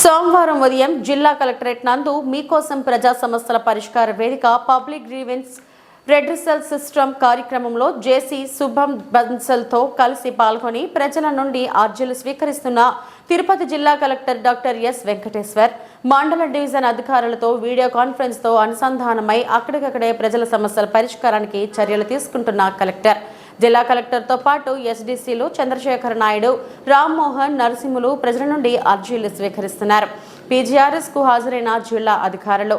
సోమవారం ఉదయం జిల్లా కలెక్టరేట్ నందు మీకోసం ప్రజా సమస్యల పరిష్కార వేదిక పబ్లిక్ గ్రీవెన్స్ రెడ్రిసల్ సిస్టమ్ కార్యక్రమంలో జేసీ శుభం బన్సల్తో కలిసి పాల్గొని ప్రజల నుండి అర్జీలు స్వీకరిస్తున్న తిరుపతి జిల్లా కలెక్టర్ డాక్టర్ ఎస్ వెంకటేశ్వర్ మండల డివిజన్ అధికారులతో వీడియో కాన్ఫరెన్స్తో అనుసంధానమై అక్కడికక్కడే ప్రజల సమస్యల పరిష్కారానికి చర్యలు తీసుకుంటున్న కలెక్టర్. జిల్లా కలెక్టర్తో పాటు ఎస్డీసీలు చంద్రశేఖర్ నాయుడు రామ్మోహన్ నరసింహులు ప్రజల నుండి అర్జీలు స్వీకరిస్తున్నారు. పీజీఆర్ఎస్కు హాజరైన జిల్లా అధికారులు.